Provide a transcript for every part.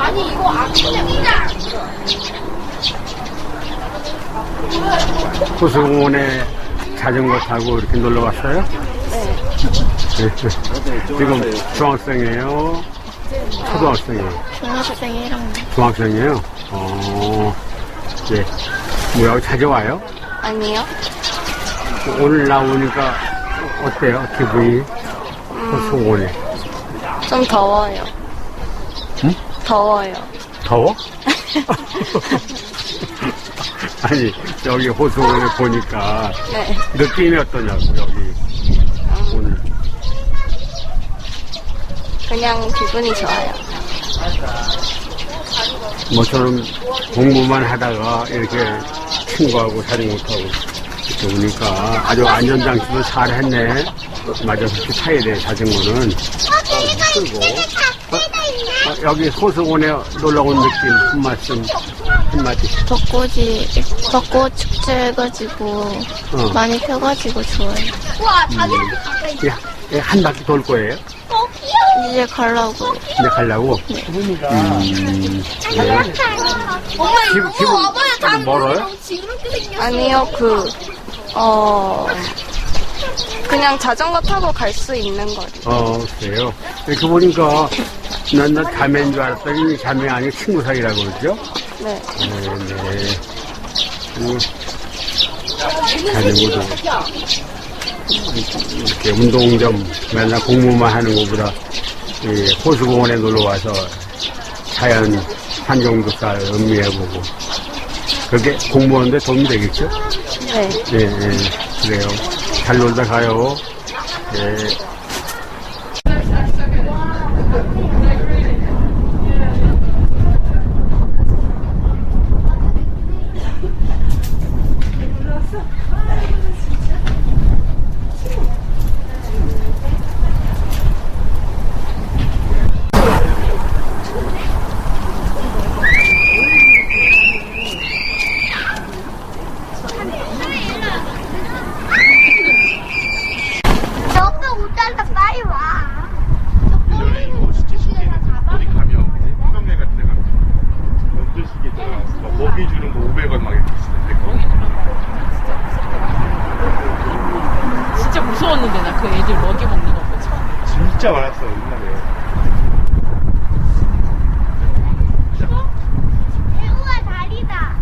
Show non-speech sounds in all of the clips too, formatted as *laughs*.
아니 이거 안 그냥 호수공원에 자전거 타고 이렇게 놀러 왔어요? 네. 지금 중학생이에요? 초등학생이에요? 중학생 1학년. 중학생이에요? 어, 예. 뭐야, 찾아와요? 아니요. 오늘 나오니까 어때요? 기분이? 호수공원에. 좀 더워요. 응? 더워요. 더워? *laughs* *laughs* 아니, 여기 호수공원에 보니까 네. 느낌이 어떠냐고, 여기. 오늘. 그냥 기분이 좋아요. 뭐처럼 공부만 하다가 이렇게 친구하고 자전거 타고 이렇게 오니까 아주 안전장치도 잘 했네. 맞아, 그렇게 타야 돼, 자전거는. 쓰고. 어, 여기 호수공원에 놀러 온 느낌 한 말씀, 한마디. 벚꽃이, 벚꽃 축제 해가지고, 어. 많이 펴가지고 좋아요. 와 다들 가까이 야, 예, 한 바퀴 돌 거예요? 어 귀여워 이제. 이제 가려고? 음, 네. 엄마 집- 이거 집은 와봐요 다 멀어요? 생겼어 아니요, 그, 어, 그냥 자전거 타고 갈 수 있는 거리. 어, 그래요. 이렇게 보니까 난, 난 자매인 줄 알았더니 자매 아니고 친구 사이라고 그러죠? 네. 네, 네. 음, 자전거도 이렇게 운동 좀 맨날 공부만 하는 것보다 이 호수공원에 놀러 와서 자연 환경도 잘 음미해보고 그게 공부하는데 도움이 되겠죠? 네. 예, 예, 그래요. 잘 놀다 가요. 예. 너 오빠 못 따라 빨리 와 어디 가면 풍경회 같은 데 가면 연두시계잖아 막 먹이 주는 거 500원 막 이렇게 쓰는데 진짜 무서웠는데 나 그 애들 먹이 먹는 거 처음. 진짜 많았어 옛날에 우와 다리다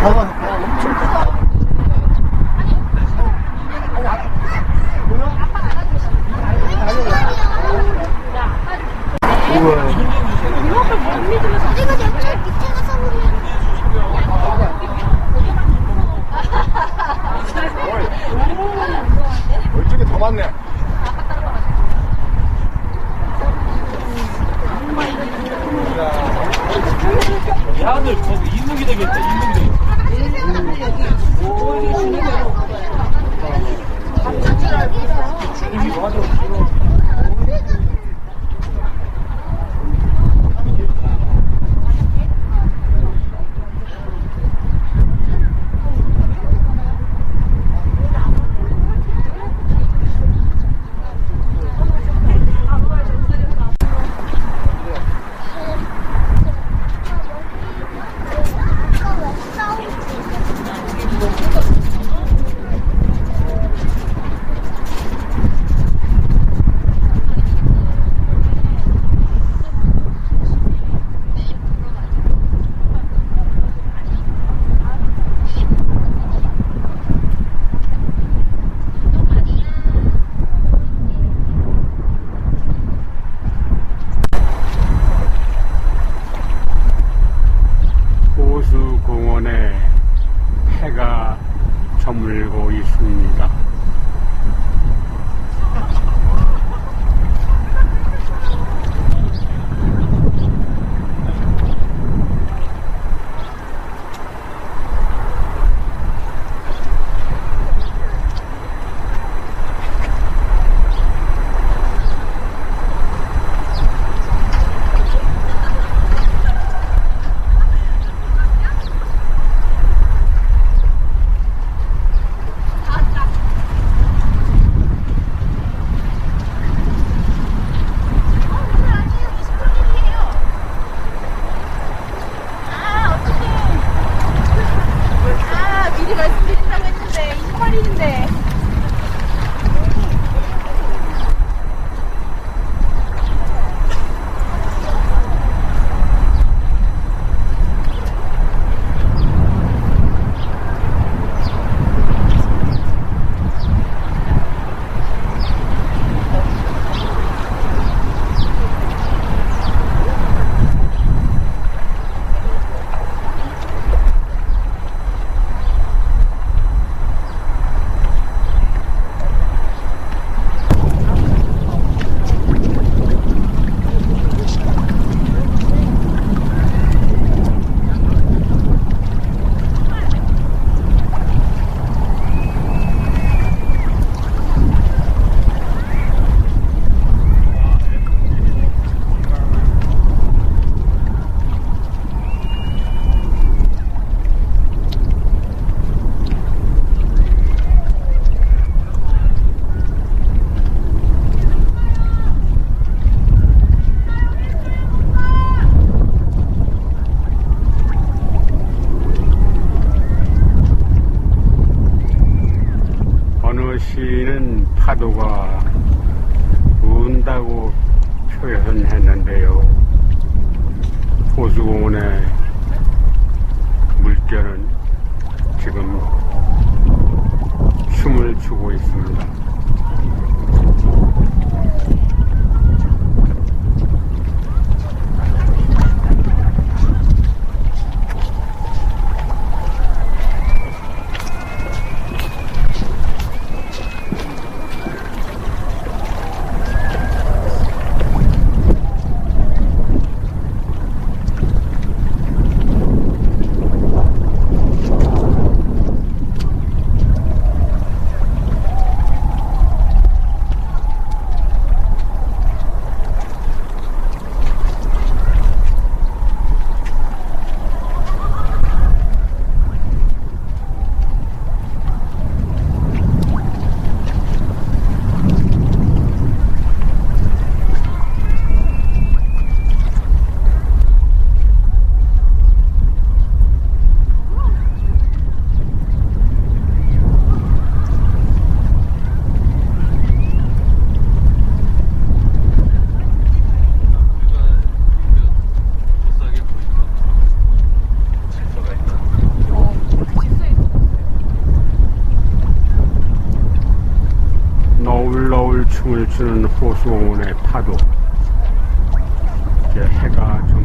이거 했는데, 28일인데. 어느 시인은 파도가 운다고 표현했는데요. 호수공원의 물결은 지금 춤을 추고 있습니다. 너울너울 춤을 추는 호수공원의 파도. 이제 해가 좀